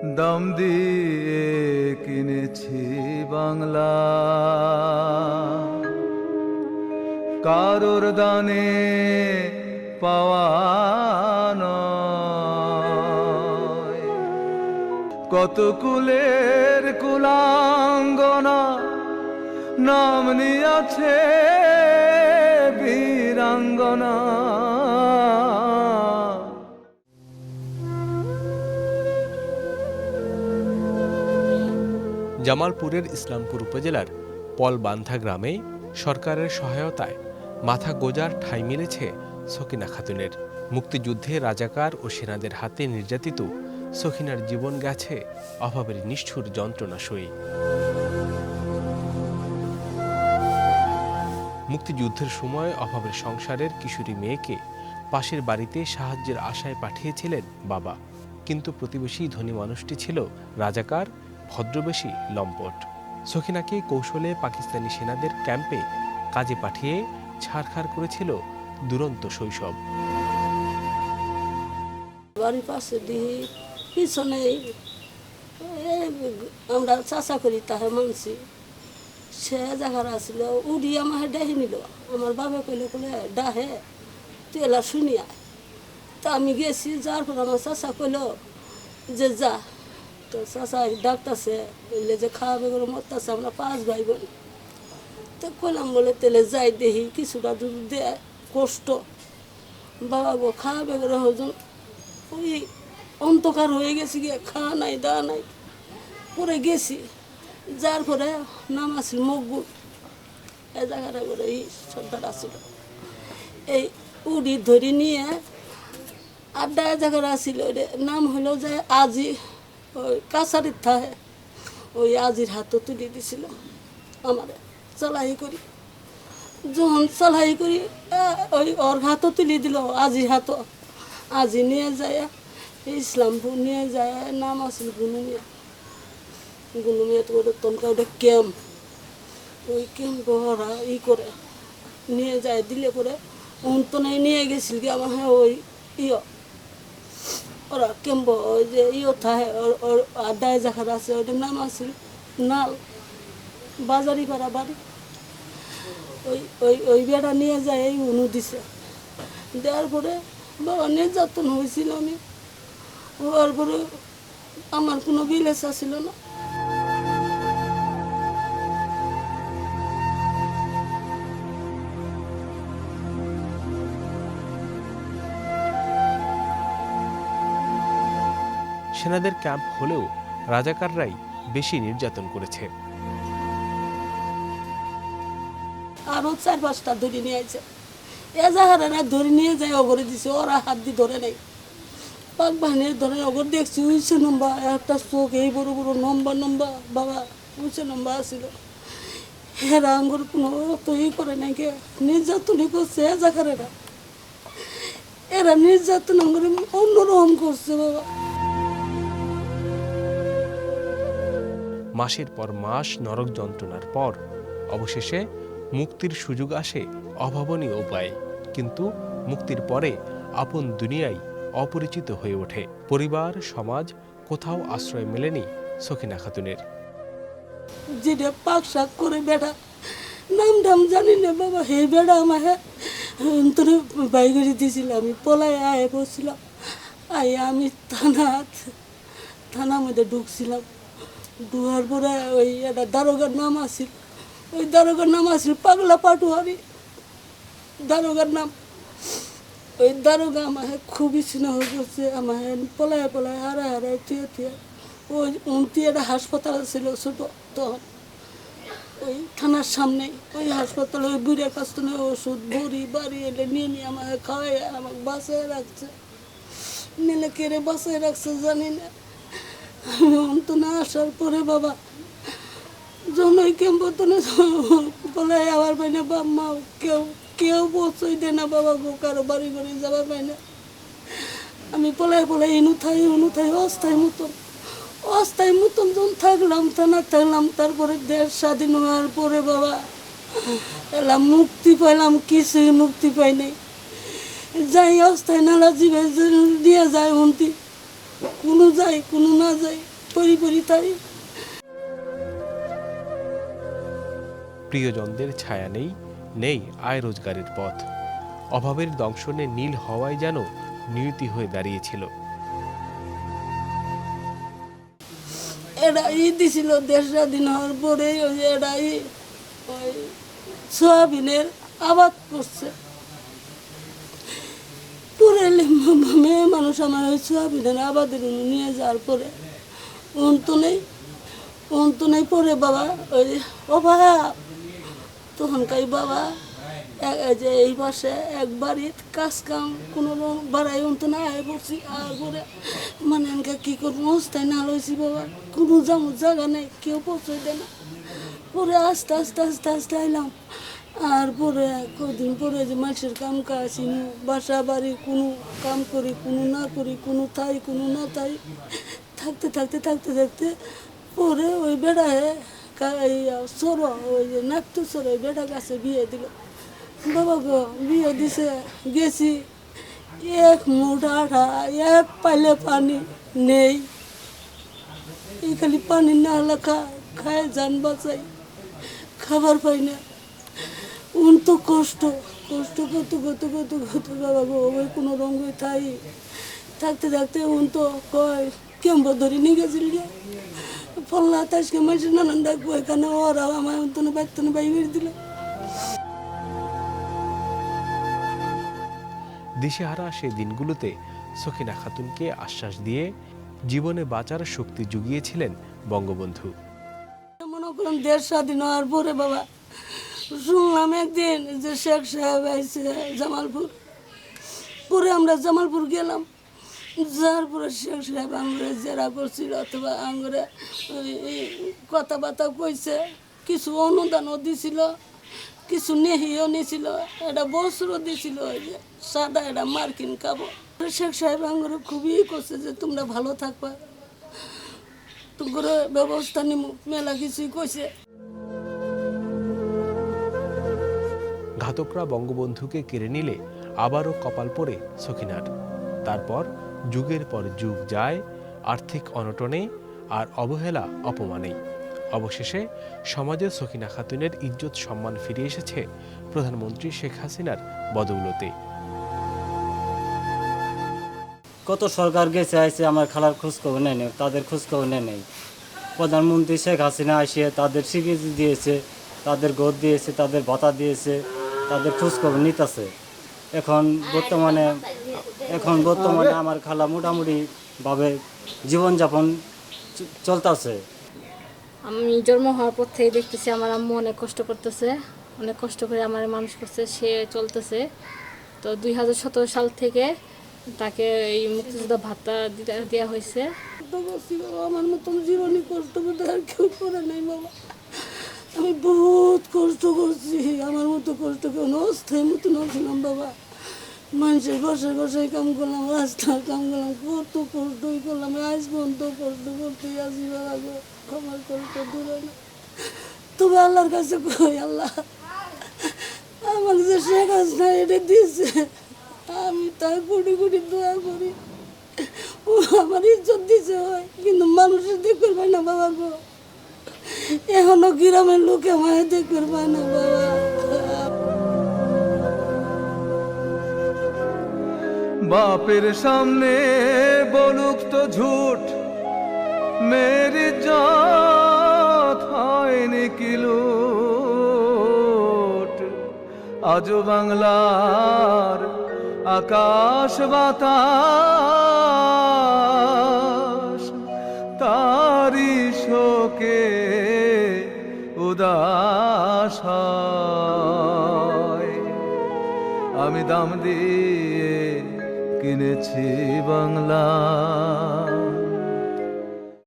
দাম দিয়ে কিনেছি বাংলা কারোর দানে পাওয়া নয়। কত কুলের কুলাঙ্গনা নাম নিয়াছে বীরাঙ্গনা জামালপুরের ইসলামপুর উপজেলার পলবান্ধা গ্রামে সরকারের সহায়তায় মাথা গোজার ঠাঁই মিলেছে সকিনা খাতুনের। মুক্তিযুদ্ধে রাজাকার ও সেনাদের হাতে নির্যাতিত সখিনার জীবন গেছে অভাবের নিষ্ঠুর যন্ত্রণা সই। মুক্তিযুদ্ধের সময় অভাবের সংসারের কিশোরী মেয়েকে পাশের বাড়িতে সাহায্যের আশায় পাঠিয়েছিলেন বাবা। কিন্তু প্রতিবেশী ধনী মানুষটি ছিল রাজাকার ভদ্রবেশী লম্পট। সখিনাকে কৌশলে পাকিস্তানি সেনাদের ক্যাম্পে কাজে পাঠিয়ে ছাড়খাড় করেছিল দুরন্ত শৈশব। বাড়ির পাশে দিই পিছনে আমরা চাষা করি তাহে মানছি। সে জায়গার আসছিল উড়ি আমার ডাহি নিল। আমার বাবা কইলে কইলে ডাহে, তুই এলা শুনিয়া তা আমি গেছি যার পর আমার চাষা কইল যে যা। তো চাষা ডাকতেছে, বললে যে খাওয়া বেগুলো মরতেছে, আমরা পাঁচ ভাই বোন। তো কইলাম, বলে তেলে যাই দেখি, কিছুটা দুধ দেয় কষ্ট। বাবা গো খাওয়া বেগুলো হজন ওই অন্ধকার হয়ে গেছি গিয়ে খাওয়া নাই দাওয়া নাই। পরে গেছি, যার পরে নাম আছিল মকবুল। এই জায়গাটা করে এই সর্দার আছিল এই উড়ি ধরি নিয়ে আড্ডা এই জায়গাটা ওইটা নাম হলো যে, আজি ওই কাছারির থাহে ওই আজির হাতও তুলে দিছিল আমারে চালাই করি। যখন চালাই করি ওই ওর হাতও তুলে দিল আজি হাতও। আজি নিয়ে যায়, ইসলামপুর নিয়ে যায়, নাম আছিল গুনুমিয়া গুনুমিয়া তো ওটা তনকা ওটা ক্যাম্প। ওই ক্যাম্প ওরা ই করে, নিয়ে যায়, দিলে পরে অন্তনাই নিয়ে গেছিল কি আমার হ্যাঁ ওই ইয় ওরা ক্যাম্প ওই যে ইয় থাকে ওর আড্ডায় জাখার আছে ওইটার নাম আছিল নাল, বাজারি পাড়া বাড়ি। ওই ওই ওই বেড়া নিয়ে যায়, এই উনু দিছে। দেওয়ার পরে বাবা নির্যাতন হয়েছিল আমি। হওয়ার পরে আমার কোনো বিলেস ছিল না। সেনাদের ক্যাম্প হলেও রাজাকাররাই বেশি নির্যাতন করেছে। আরও চার পাঁচটা ধরে নিয়ে আইছে। এ জাহারে না ধরে নিয়ে যায় অগরে দিছে, ওরা হাত দিয়ে ধরে নাই পাক বাহিনীর ধরে অগর দেখছি উইছে নম্বা একটা চোখ, এই বড় বড় নম্বা নম্বা বাবা উইছে নম্বা আছিল। হেরা আঙ্গুর কোনো ই করে নাই কে? নির্যাতনই করছে এ জাহারেরা এরা নির্যাতন আঙ্গুর অন্যরকম করছে, বাবা। মাসের পর মাস নরক যন্ত্রণার পর অবশেষে মুক্তির সুযোগ আসে অভাবনীয় উপায়ে। কিন্তু মুক্তির পরে আপন দুনিয়ায় অপরিচিত হয়ে ওঠে। পরিবার, সমাজ কোথাও আশ্রয় মেলেনি সখিনা খাতুনের। যেটা পাক শাক করে বেড়া নাম টাম জানি না বাবা, হে বেড়া আমার তোরে বাইগড়ি দিয়েছিল, আমি পলায় আয় বসছিলাম, আয় আমি থানা থানার মধ্যে ঢুকছিলাম। ঢুকার পরে ওই একটা দারোগার নাম আছিল ওই দারোগার নাম আছিল পাগলা পাটুয়ারি দারোগার নাম। ওই দারোগা আমার খুবই স্নেহ করছে আমার পলায় পলায় হারায় হারায় থিয়ে থিয়ে। ওই উমতি একটা হাসপাতাল ছিল ছোটো তখন। ওই থানার সামনে ওই হাসপাতালে ওই কাছ থেকে ওষুধ, ভরি, বাড়ি এলে নিয়ে নিয়ে আমাকে খাওয়াই আমাকে বাসায় রাখছে। নিলে কেড়ে বাসায় রাখছে জানি না। আমি অন্ত না আসার পরে বাবা যখন ওই ক্যাম্প বলে আবার পাই না বাপ মা কেউ কেউ বসই দে না বাবা গো, কারও বাড়ি বাড়ি যাবার পাই না। আমি পলাই পলাই ইনু থাই উনু থাই, অস্থায়ী মতন অস্থায়ী মতন যখন থাকলাম, থানা থাকলাম, তারপরে দেশ স্বাধীন হওয়ার পরে বাবা, এলাম, মুক্তি পাইলাম, কিছুই মুক্তি পাই নাই। যাই অস্থায় নালা জীবে দিয়ে যায় উন্তি কোনো যাই কোনো না যাই পরি পরি তাই। প্রিয়জনদের ছায়া নেই নেই আয় রোজগারের পথ। অভাবের দংশনে নীল হওয়ায় যেন নিয়তি হয়ে দাঁড়িয়েছিল। এরা ই দিছিল দেশ স্বাধীন হওয়ার পরে ওই যে ওই সোয়াবিনের আবাদ করছে। পরে মেয়ে মানুষ আমার ওই সোয়াবিনের আবাদের নিয়ে যাওয়ার পরে। তো নেই তো নেই পরে বাবা, ওই অভাব তখনকার বাবা যে এই পাশে এক বাড়ির কাজ কাম, কোনো বাড়াই উনতো না, আয় পড়ছি আর পরে মানে এনকা কি করব, অবস্থায় না লইছি বাবা, কোনো যাম জায়গা নেই, কেউ পৌঁছে দেয় না। পরে আস্তে আস্তে আস্তে আস্তে আইলাম। আর পরে কদিন পরে যে মানুষের কাম কাজ বাসা বাড়ি কোনো কাম করি, কোনো না করি, কোনো তাই, কোনো না তাই। থাকতে থাকতে থাকতে থাকতে পরে ওই বেড়ায় সর, ওই যে নাকতু সর, ওই বেড়া গাছে বিয়ে দিল। বাবা গো, বিয়ে দিছে, গেছি। এক মুঠ এক পাইলে পানি নেই। এই খালি পানি না হলে খা, খায় যান বাঁচাই। খাবার পাই না। উন তো কষ্ট কষ্ট কত কত কত কত বাবা গো ওই কোনো রঙ থাই থাকতে থাকতে উন তো কয় কেমন ধরে নিয়ে গেছিল গে। ফল্লা তাসকে মাসে নানান ডাকবো এখানে ওরা আমার তো বাইতো বাই বেরিয়ে দিল। দিশেহারা সেই দিনগুলোতে সখিনা খাতুনকে আশ্বাস দিয়ে জীবনে বাঁচার শক্তি জুগিয়েছিলেন বঙ্গবন্ধু। মনে করুন দেশ স্বাধীন হওয়ার পরে বাবা শুনলাম একদিন যে শেখ সাহেব আইসে জামালপুর। পরে আমরা জামালপুর গেলাম। যার পরে শেখ সাহেব আঙ্গুরে জেরা করছিল অথবা এই কথাবার্তা কইছে। কিছু অনুদানও দিছিল, কিছু নেহিও নিছিল। এটা বস্ত্র দিছিল যে সাদা এটা মার্কিন কাপড়। শেখ সাহেব আঙ্গুরে খুবই করছে যে তোমরা ভালো থাকবা। তোমার ব্যবস্থা নিমু, মেলা কিছুই কইছে। ঘাতকরা বঙ্গবন্ধুকে কেড়ে নিলে আবারও কপাল পড়ে সখিনার তারপর যুগের পর যুগ যায়, আর্থিক অনটনে আর অবহেলা অপমানেই। অবশেষে সমাজে সখিনা খাতুনের ইজ্জত সম্মান ফিরে এসেছে প্রধানমন্ত্রী শেখ হাসিনার বদৌলতে। কত সরকার গেছে আইসে আমার খালার খোঁজ খবর নেয় নেই, তাদের খোঁজ খবর নেয় নেই। প্রধানমন্ত্রী শেখ হাসিনা আসিয়ে তাদের স্বীকৃতি দিয়েছে, তাদের গোদ দিয়েছে, তাদের ভাতা দিয়েছে তাদের খোঁজ খবর নিতেছে। এখন বর্তমানে এখন বর্তমানে আমার খালা মোটামুটি ভাবে জীবনযাপন চ- চলতেছে। আমি জন্ম হওয়ার পর থেকে দেখতেছি আমার আম্মু অনেক কষ্ট করতেছে। অনেক কষ্ট করে আমার মানুষ করছে সে চলতেছে। তো দুই হাজার সতেরো সাল থেকে তাকে এই মুক্তিযোদ্ধা ভাতা দেওয়া হয়েছে। আমার মতন জীবনে কষ্ট করতে আর কেউ করে নাই বাবা। আমি বহুত কষ্ট করছি। আমার মতো কষ্ট কেউ অস্থায়ী মতন ছিলাম বাবা। মানুষের বসে বসে কাম করলাম, রাস্তার কাম করলাম, কত কষ্টই করলাম, আজ পর্যন্ত কষ্ট করতেই আছি বাবা আমার কষ্ট দূরে না। তবে আল্লাহর কাছে কই, আল্লাহ? আমাকে যে শেখ হাসিনা এটা দিয়েছে, আমি তাই কোটি কোটি দোয়া করি। ও আমার ইজ্জত দিছে হয় কিন্তু মানুষের দেখতে পায় না বাবা গো। এখনও গ্রামের লোকে দেখতে পায় না, বাবা। বাপের সামনে বলুক তো ঝুট মেরি জাত হয়নি আজও বাংলার আকাশ বাতাস দাম দিয়ে কিনেছি বাংলা।